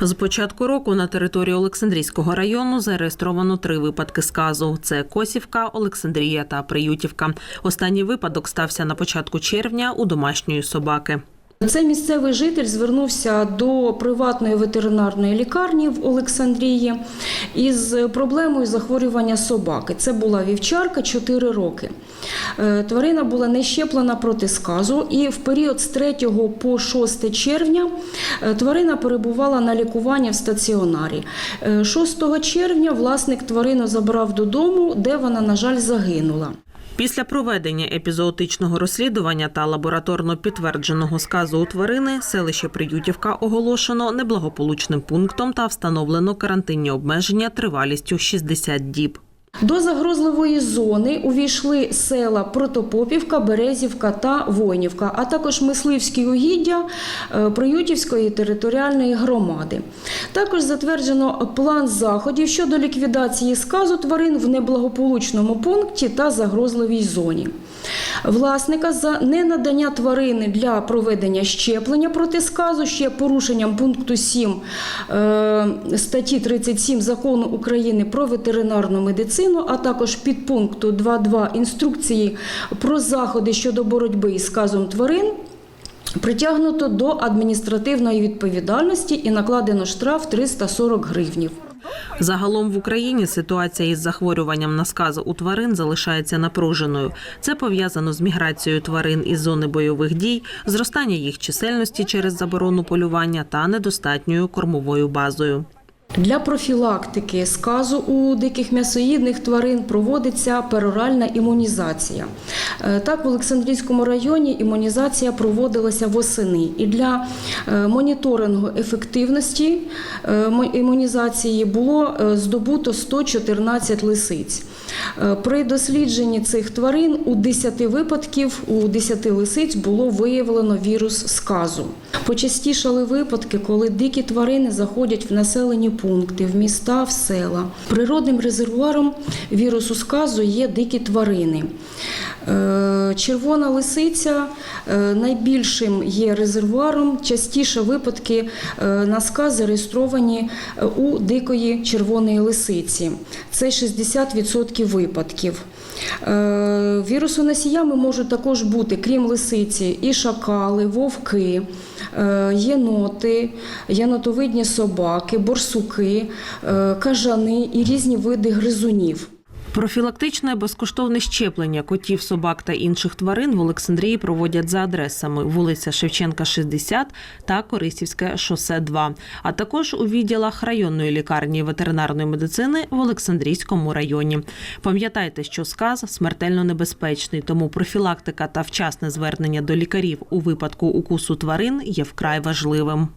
З початку року на території Олександрійського району зареєстровано три випадки сказу: це Косівка, Олександрія та Приютівка. Останній випадок стався на початку червня у домашньої собаки. Цей місцевий житель звернувся до приватної ветеринарної лікарні в Олександрії із проблемою захворювання собаки. Це була вівчарка 4 роки. Е, Тварина була не щеплена проти сказу, і в період з 3 по 6 червня е, тварина перебувала на лікуванні в стаціонарі. Е, 6 червня власник тварину забрав додому, де вона, на жаль, загинула. Після проведення епізоотичного розслідування та лабораторно підтвердженого сказу у тварини селище Приютівка оголошено неблагополучним пунктом та встановлено карантинні обмеження тривалістю 60 діб. До загрозливої зони увійшли села Протопопівка, Березівка та Войнівка, а також мисливські угіддя е, Приютівської територіальної громади. Також затверджено план заходів щодо ліквідації сказу тварин в неблагополучному пункті та загрозливій зоні. Власника за ненадання тварини для проведення щеплення проти сказу ще порушенням пункту 7 е, статті 37 закону України про ветеринарну медицину, а також підпункту 2.2 інструкції про заходи щодо боротьби із сказом тварин. Притягнуто до адміністративної відповідальності і накладено штраф 340 гривнів. Загалом в Україні ситуація із захворюванням на сказу у тварин залишається напруженою. Це пов'язано з міграцією тварин із зони бойових дій, зростання їх чисельності через заборону полювання та недостатньою кормовою базою. Для профілактики сказу у диких м'ясоїдних тварин проводиться пероральна імунізація. Е, Так, в Олександрійському районі імунізація проводилася восени. І для е, моніторингу ефективності е, імунізації було здобуто 114 лисиць. При дослідженні цих тварин у 10 випадків у 10 лисиць було виявлено вірус сказу. Почастішали випадки, коли дикі тварини заходять в населені пункти, в міста, в села. Природним резервуаром вірусу сказу є дикі тварини. Е, Червона лисиця е, найбільшим є резервуаром. Частіше випадки е, на сказ зареєстровані у дикої червоної лисиці. Це 60% випадків. Вірусоносіями можуть також бути, крім лисиці, і шакали, вовки, єноти, єнотовидні собаки, борсуки, кажани і різні види гризунів. Профілактичне безкоштовне щеплення котів, собак та інших тварин в Олександрії проводять за адресами вулиця Шевченка, 60 та Корисівське шосе 2, а також у відділах районної лікарні ветеринарної медицини в Олександрійському районі. Пам'ятайте, що сказ смертельно небезпечний, тому профілактика та вчасне звернення до лікарів у випадку укусу тварин є вкрай важливим.